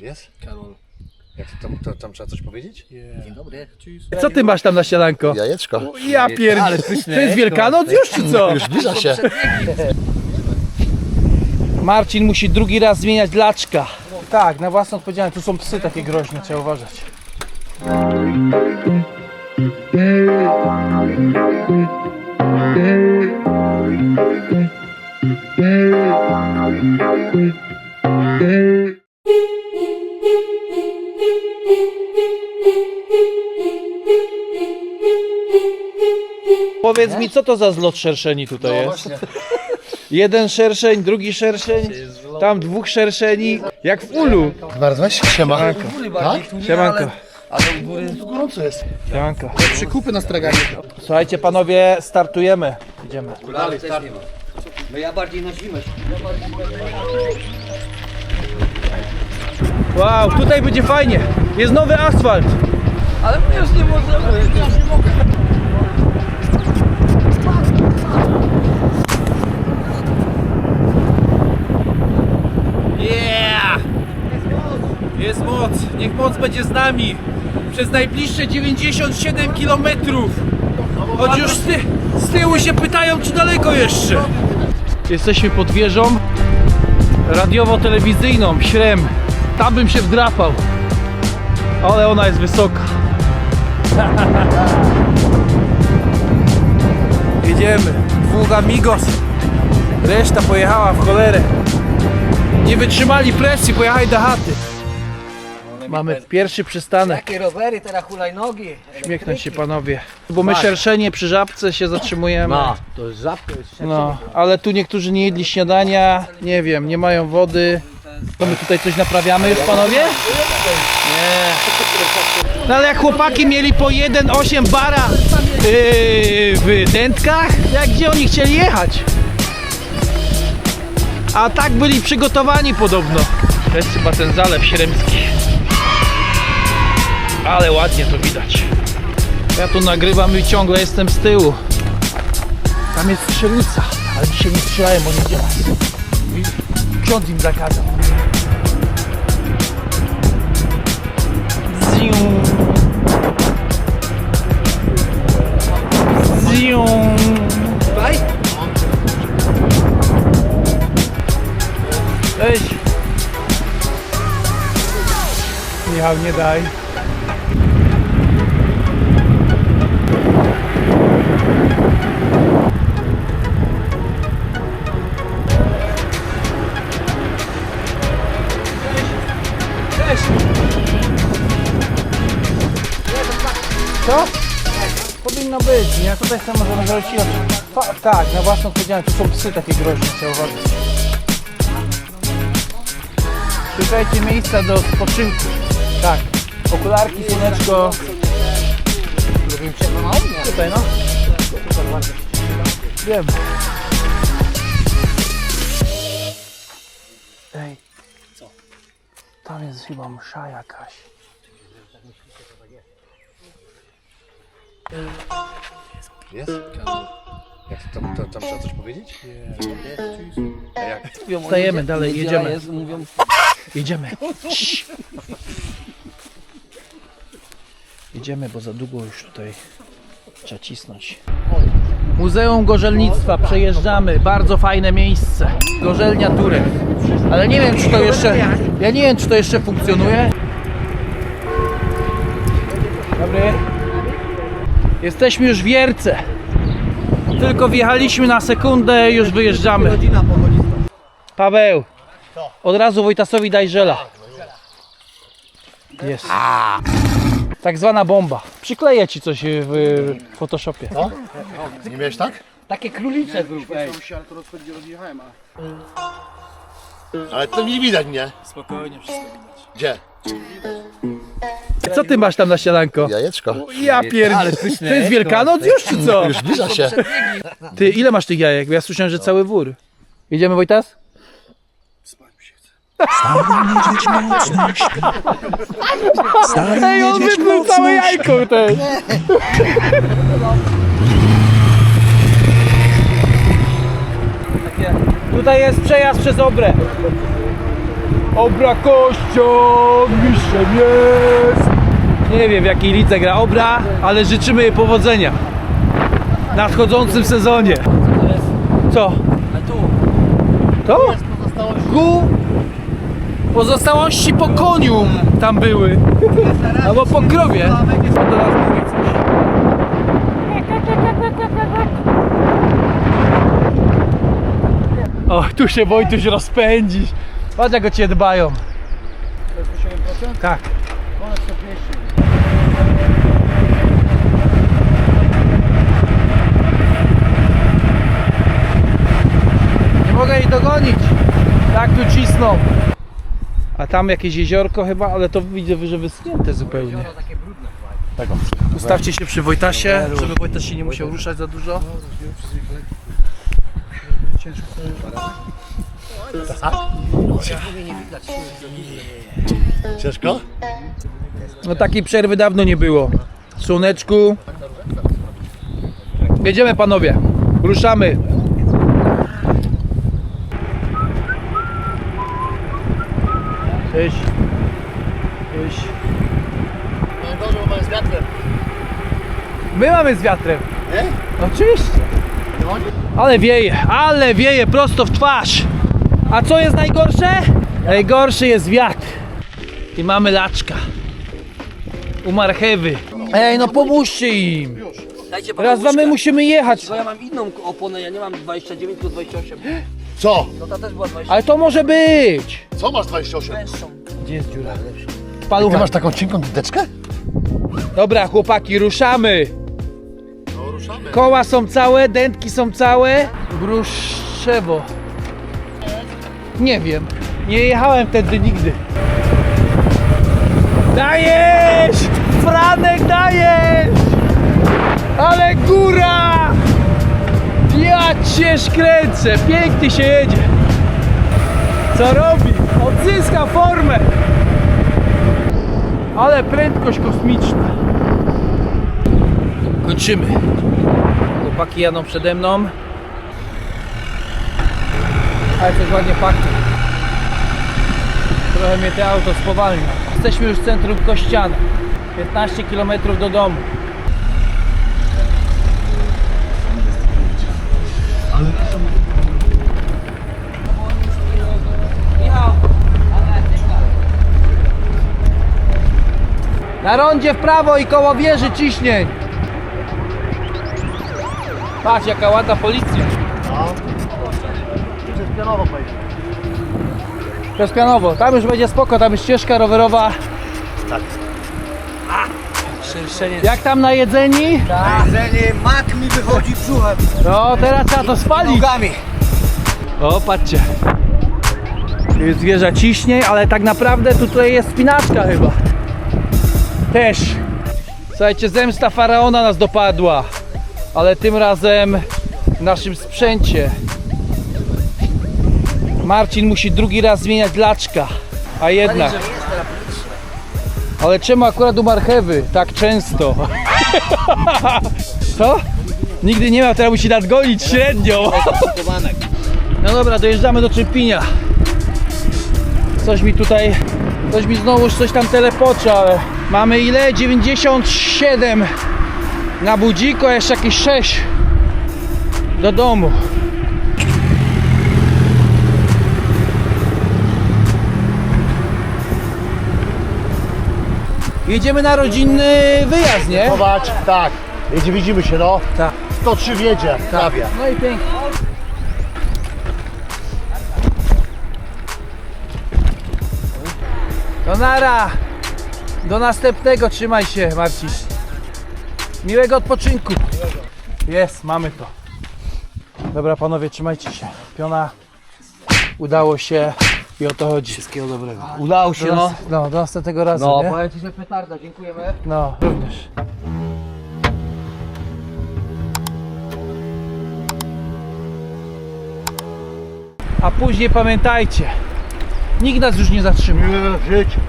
Jest? Karol. Jak to, tam, to, tam trzeba coś powiedzieć? Dzień dobry. Co ty masz tam na śniadanko? Jajeczko. Ja pierd... Ale To jest Wielkanoc już czy co? Już zbliża się. Marcin musi drugi raz zmieniać laczka. Tak, na własną odpowiedzialność. Tu są psy takie groźne, trzeba uważać. Powiedz mi, co to za zlot szerszeni tutaj jest? Jeden szerszeń, drugi szerszeń, tam dwóch szerszeni, jak w ulu. Zmarzłeś? Siema. Tak? Siemanko, Tu gorąco jest. siemanko. Przykupy na straganie. Słuchajcie panowie, startujemy. Idziemy. nie ma. No ja bardziej na zimę. Wow, tutaj będzie fajnie. Jest nowy asfalt. Ale my już nie możemy. Ja już nie mogę. Yeah! Jest moc. Niech moc będzie z nami. Przez najbliższe 97 km. Choć już ty, z tyłu się pytają, czy daleko jeszcze. Jesteśmy pod wieżą radiowo-telewizyjną Śrem. Tam bym się wdrapał. Ale ona jest wysoka. Jedziemy. Dwóch amigos. Reszta pojechała w cholerę. Nie wytrzymali presji, pojechali do chaty. Mamy pierwszy przystanek. Jakie rowery, teraz hulajnogi. Śmiechnąć się panowie. Bo my szerszenie przy żabce się zatrzymujemy. No, to jest żabka. Jest No, ale tu niektórzy nie jedli śniadania, nie wiem, nie mają wody. To my tutaj coś naprawiamy już panowie? Nie. No ale jak chłopaki mieli po 1,8 bara yy, w dętkach, jak gdzie oni chcieli jechać? A tak byli przygotowani podobno. To jest chyba ten zalew śremski. Ale ładnie to widać. Ja tu nagrywam i ciągle jestem z tyłu. Tam jest strzelnica, ale dzisiaj nie strzelają, bo nie działa. Ksiądz im zakazał. Ziu. Ziu. Cześć. Michał, nie daj. Co? Powinno być, nie? Tutaj sobie możemy Fa- Tak, na własną odpowiedzialność. Tu są psy takie groźne, uważać. Szukajcie miejsca do spoczynku. Tak. Okularki, słoneczko. Tutaj no. Wiem. Ej. Co? Tam jest chyba msza jakaś. Jest? Jak to, tam, to, tam trzeba coś powiedzieć? A jak? Wstajemy dalej, jedziemy. Jedziemy. Cii. Jedziemy, bo za długo już tutaj trzeba cisnąć. Muzeum Gorzelnictwa, przejeżdżamy, bardzo fajne miejsce. Gorzelnia Turek. Ale nie wiem czy to jeszcze. Ja nie wiem czy to jeszcze funkcjonuje. Dobry. Jesteśmy już w Wierce. Tylko wjechaliśmy na sekundę i już wyjeżdżamy. Paweł, od razu Wojtasowi daj żela. Jest. Tak zwana bomba. Przykleję ci coś w Photoshopie. Nie miałeś tak? Takie królicze zrób, ej. Ale to nie widać mnie. Spokojnie, wszystko widać. Gdzie? Co ty masz tam na śniadanko? Jajeczko. Ja pierd... Ale pyszne. To jest Wielkanoc już czy co? Już zbliża się. Ty, ile masz tych jajek? Bo ja słyszałem, że cały wór. Jedziemy Wojtas? Ej, on wypluł całe jajko też. Tutaj jest przejazd przez Obrę. Obra kością, mistrzem jest. Nie wiem w jakiej lidze gra Obra, ale życzymy jej powodzenia. W nadchodzącym sezonie. Co? To? Ku pozostałości po koniu tam były. Albo po krowie. Do nas mówi coś. O, tu się Wojtuś rozpędzi. Patrz jak o cię dbają. Tak. Nie mogę jej dogonić. Tak tu cisną. A tam jakieś jeziorko chyba, ale to widzę, że wyschnięte zupełnie. Tego. Ustawcie się przy Wojtasie, żeby Wojtas się nie musiał ruszać za dużo. Ciężko? No takiej przerwy dawno nie było. Słoneczku. Jedziemy panowie. Ruszamy. Cześć. Cześć. Najgorzej, bo jest wiatrem. My mamy z wiatrem. Nie? Oczywiście. Ale wieje, ale wieje prosto w twarz. A co jest najgorsze? Najgorszy jest wiatr. I mamy laczka. U marchewy. Ej, no pomóżcie im. Dajcie Raz dwa my musimy jechać. Bo ja mam inną oponę, ja nie mam 29, tylko 28. Co? No ta też była 20. Ale to może być. Co masz 28? Węższą. Gdzie jest dziura? Ty Palucha. masz taką cienką dudeczkę? Dobra chłopaki, ruszamy. No ruszamy. Koła są całe, dętki są całe. Bruszewo. Nie wiem. Nie jechałem wtedy nigdy. Dajesz! Franek dajesz! Ale góra! Ja cię szkręcę. Pięknie się jedzie. Co robi? Odzyska formę. Ale prędkość kosmiczna. Kończymy. Chłopaki jadą przede mną. Ale coś ładnie pachnie. Trochę mnie to auto spowalnia. Jesteśmy już w centrum Kościana. 15 km do domu. Na rondzie w prawo i koło wieży ciśnień. Patrz jaka ładna policja. Przez pianowo pojedzie. Przez pianowo. Tam już będzie spoko, tam jest ścieżka rowerowa. Tak. Szerszenie. Jak tam na jedzeni? Jedzenie, mak mi wychodzi brzuchem. No teraz trzeba to spalić. Nogami. O, patrzcie. Wieża ciśnień, ale tak naprawdę tutaj jest spinaczka chyba. Też. Słuchajcie, zemsta faraona nas dopadła. Ale tym razem w naszym sprzęcie. Marcin musi drugi raz zmieniać laczka. A jednak. Ale czemu akurat u marchewy tak często? Co? Nigdy nie miał, teraz musi nadgonić średnią. No dobra, dojeżdżamy do Czempinia. Coś mi tutaj, coś mi znowu coś tam telepocze, ale mamy ile? 97 na budziku, a jeszcze jakieś 6 do domu. Jedziemy na rodzinny wyjazd, nie? Chować, tak. Jedzie, widzimy się, no. Tak. 103 wiedzie, prawie. No i pięknie. To nara. Do następnego. Trzymaj się, Marcin. Miłego odpoczynku. Jest, mamy to. Dobra, panowie, trzymajcie się. Piona. Udało się i o to chodzi. Wszystkiego dobrego. Udało się, Do, no. no, do następnego razu, No, nie? powiem ci, że petarda, dziękujemy. No, również. A później pamiętajcie, nikt nas już nie zatrzyma. Nie, życiu.